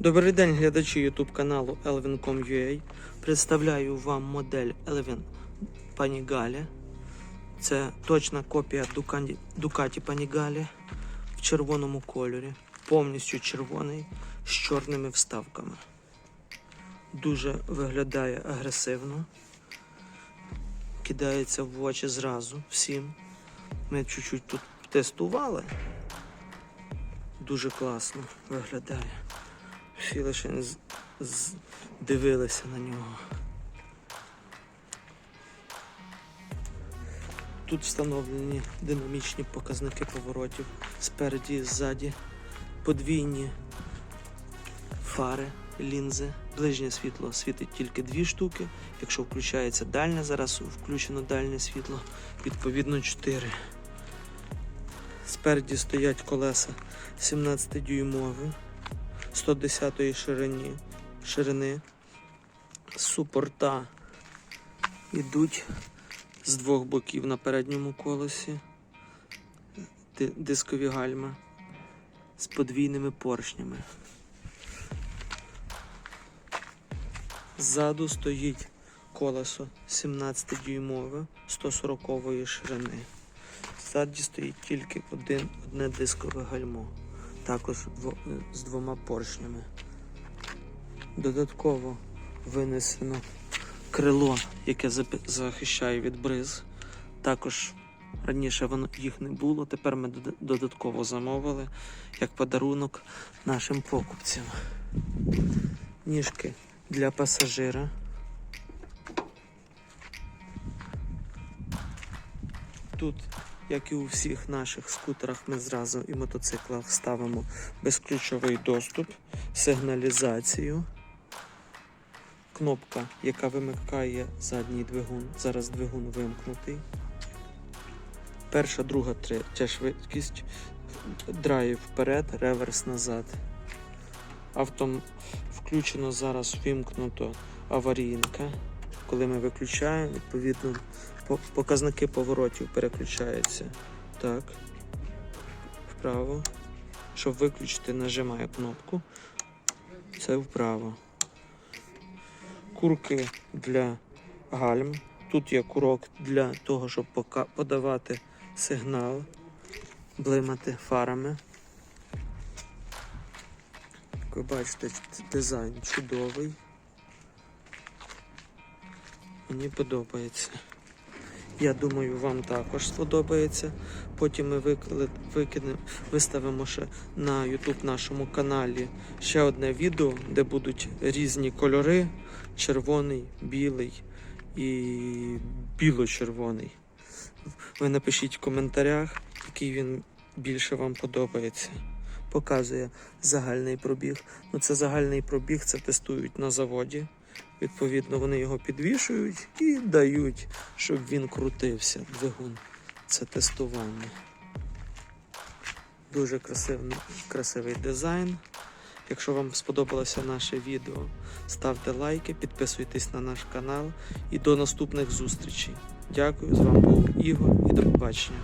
Добрий день, глядачі YouTube каналу Elvin.com.ua. Представляю вам модель Elvin Panigale. Це точна копія Ducati, Panigale в червоному кольорі. Повністю червоний з чорними вставками. Дуже виглядає агресивно. Кидається в очі зразу всім. Ми чуть-чуть тут тестували. Дуже класно виглядає. Всі лише з, з, дивилися на нього. Тут встановлені динамічні показники поворотів спереді і ззаді, подвійні фари, лінзи. Ближнє світло світить тільки дві штуки. Якщо включається дальнє, зараз включено дальнє світло, відповідно 4. Спереді стоять колеса 17-дюймові. 110 ширині, ширини. Супорта йдуть з двох боків на передньому колесі. Дискові гальма з подвійними поршнями. Ззаду стоїть колесо 17-дюймове 140 ширини. Ззаді стоїть тільки один, одне дискове гальмо також з двома поршнями. Додатково винесено крило, яке захищає від бриз. Також раніше воно їх не було, тепер ми додатково замовили як подарунок нашим покупцям. Ніжки для пасажира. Тут як і у всіх наших скутерах, ми зразу і мотоциклах ставимо безключовий доступ, сигналізацію, кнопка, яка вимикає задній двигун. Зараз двигун вимкнутий. Перша, друга, третя швидкість, драйв вперед, реверс назад. Авто включено зараз вимкнуто аварійнка. Коли ми виключаємо, відповідно по- показники поворотів переключаються. Так. Вправо. Щоб виключити, нажимаю кнопку. Це вправо. Курки для гальм. Тут є курок для того, щоб подавати сигнал, блимати фарами. Як ви бачите, дизайн чудовий. Мені подобається. Я думаю, вам також сподобається. Потім ми викинемо, виставимо ще на YouTube нашому каналі ще одне відео, де будуть різні кольори: червоний, білий і біло-червоний. Ви напишіть в коментарях, який він більше вам подобається. Показує загальний пробіг. Ну, це загальний пробіг, це тестують на заводі. Відповідно, вони його підвішують і дають, щоб він крутився. Двигун. Це тестування. Дуже красивний, красивий дизайн. Якщо вам сподобалося наше відео, ставте лайки, підписуйтесь на наш канал і до наступних зустрічей. Дякую, з вами був Ігор і до побачення.